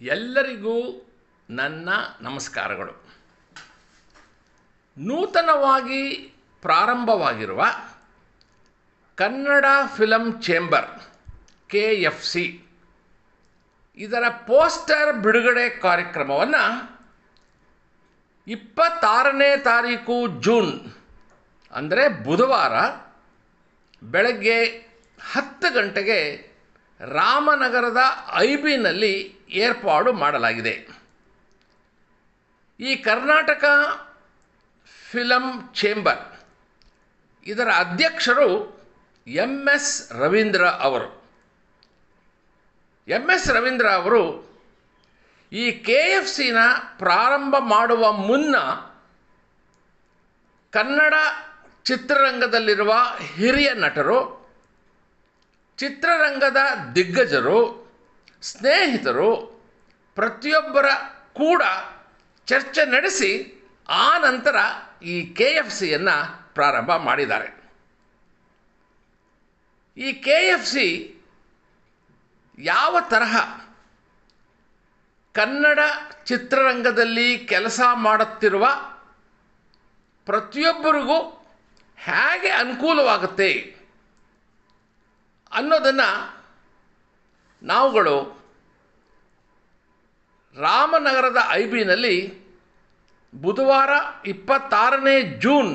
ಎಲ್ಲರಿಗೂ ನನ್ನ ನಮಸ್ಕಾರಗಳು. ನೂತನವಾಗಿ ಪ್ರಾರಂಭವಾಗಿರುವ Kannada film chamber, K F C. ಇದರ ಪೋಸ್ಟರ್ ಬಿಡುಗಡೆ ಕಾರ್ಯಕ್ರಮವನ್ನು ಇಪ್ಪತ್ತಾರನೇ ತಾರೀಕು ಜೂನ್, ಅಂದರೆ ಬುಧವಾರ ಬೆಳಗ್ಗೆ ಹತ್ತು ಗಂಟೆಗೆ ರಾಮನಗರದ ಐಬಿನಲ್ಲಿ ಬಿನಲ್ಲಿ ಏರ್ಪಾಡು ಮಾಡಲಾಗಿದೆ. ಈ ಕರ್ನಾಟಕ ಫಿಲಂ ಚೇಂಬರ್, ಇದರ ಅಧ್ಯಕ್ಷರು ಎಂ ಎಸ್ ರವೀಂದ್ರ ಅವರು. ಎಂ ಎಸ್ ರವೀಂದ್ರ ಅವರು ಈ ಕೆ ಎಫ್ ಸಿನ ಪ್ರಾರಂಭ ಮಾಡುವ ಮುನ್ನ ಕನ್ನಡ ಚಿತ್ರರಂಗದಲ್ಲಿರುವ ಹಿರಿಯ ನಟರು ಚಿತ್ರರಂಗದ ದಿಗ್ಗಜರು, ಸ್ನೇಹಿತರು, ಪ್ರತಿಯೊಬ್ಬರ ಕೂಡ ಚರ್ಚೆ ನಡೆಸಿ ಆ ನಂತರ ಈ ಕೆ ಎಫ್ ಸಿಯನ್ನು ಪ್ರಾರಂಭ ಮಾಡಿದ್ದಾರೆ. ಈ ಕೆ ಎಫ್ ಸಿ ಯಾವ ತರಹ ಕನ್ನಡ ಚಿತ್ರರಂಗದಲ್ಲಿ ಕೆಲಸ ಮಾಡುತ್ತಿರುವ ಪ್ರತಿಯೊಬ್ಬರಿಗೂ ಹೇಗೆ ಅನುಕೂಲವಾಗುತ್ತೆ? ಅನ್ನೋದನ್ನು ನಾವುಗಳು ರಾಮನಗರದ ಐ ಬಿನಲ್ಲಿ ಬುಧವಾರ ಇಪ್ಪತ್ತಾರನೇ ಜೂನ್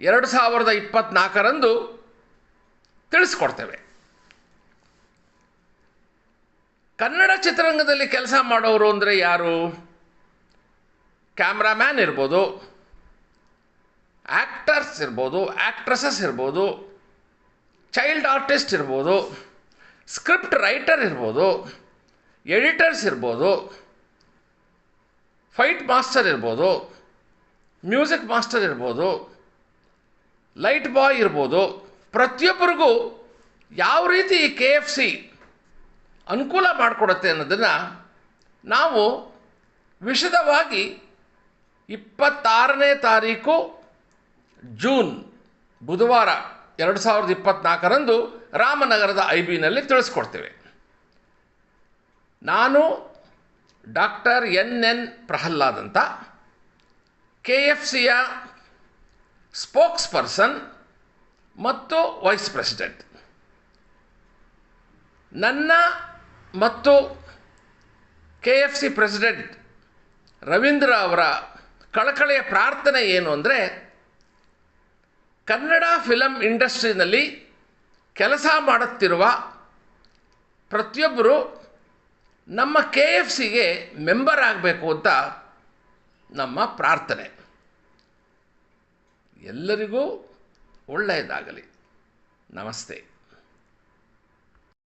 ಎರಡು ಸಾವಿರದ ಇಪ್ಪತ್ತ್ನಾಲ್ಕರಂದು ತಿಳಿಸ್ಕೊಡ್ತೇವೆ. ಕನ್ನಡ ಚಿತ್ರರಂಗದಲ್ಲಿ ಕೆಲಸ ಮಾಡೋರು ಅಂದರೆ ಯಾರು? ಕ್ಯಾಮ್ರಾಮ್ಯಾನ್ ಇರ್ಬೋದು ಆ್ಯಕ್ಟರ್ಸ್ ಇರ್ಬೋದು ಆ್ಯಕ್ಟ್ರೆಸಸ್ ಇರ್ಬೋದು ಚೈಲ್ಡ್ ಆರ್ಟಿಸ್ಟ್ ಇರ್ಬೋದು ಸ್ಕ್ರಿಪ್ಟ್ ರೈಟರ್ ಇರ್ಬೋದು ಎಡಿಟರ್ಸ್ ಇರ್ಬೋದು ಫೈಟ್ ಮಾಸ್ಟರ್ ಇರ್ಬೋದು ಮ್ಯೂಸಿಕ್ ಮಾಸ್ಟರ್ ಇರ್ಬೋದು ಲೈಟ್ ಬಾಯ್ ಇರ್ಬೋದು, ಪ್ರತಿಯೊಬ್ಬರಿಗೂ ಯಾವ ರೀತಿ ಈ ಕೆ ಎಫ್ ಸಿ ಅನುಕೂಲ ಮಾಡಿಕೊಡುತ್ತೆ ಅನ್ನೋದನ್ನು ನಾವು ವಿಶದವಾಗಿ ಇಪ್ಪತ್ತಾರನೇ ತಾರೀಕು ಜೂನ್, ಬುಧವಾರ ಎರಡು ಸಾವಿರದ ಇಪ್ಪತ್ನಾಲ್ಕರಂದು ರಾಮನಗರದ ಐ ಬಿನಲ್ಲಿ ತಿಳಿಸ್ಕೊಡ್ತೇವೆ. ನಾನು ಡಾಕ್ಟರ್ ಎನ್ ಎನ್ ಪ್ರಹ್ಲಾದ್ ಅಂತ ಕೆ ಎಫ್ ಸಿಯ ಸ್ಪೋಕ್ಸ್ ಪರ್ಸನ್ ಮತ್ತು ವೈಸ್ ಪ್ರೆಸಿಡೆಂಟ್. ನನ್ನ ಮತ್ತು K F C president Ravindra ಅವರ ಕಳಕಳೆಯ ಪ್ರಾರ್ಥನೆ ಏನು ಅಂದರೆ ಕನ್ನಡ ಫಿಲಮ್ ಇಂಡಸ್ಟ್ರಿನಲ್ಲಿ ಕೆಲಸ ಮಾಡುತ್ತಿರುವ ಪ್ರತಿಯೊಬ್ಬರು ನಮ್ಮ ಕೆ ಎಫ್ ಸಿಗೆ ಮೆಂಬರ್ ಆಗಬೇಕು ಅಂತ ನಮ್ಮ ಪ್ರಾರ್ಥನೆ. ಎಲ್ಲರಿಗೂ ಒಳ್ಳೆಯದಾಗಲಿ. ನಮಸ್ತೆ.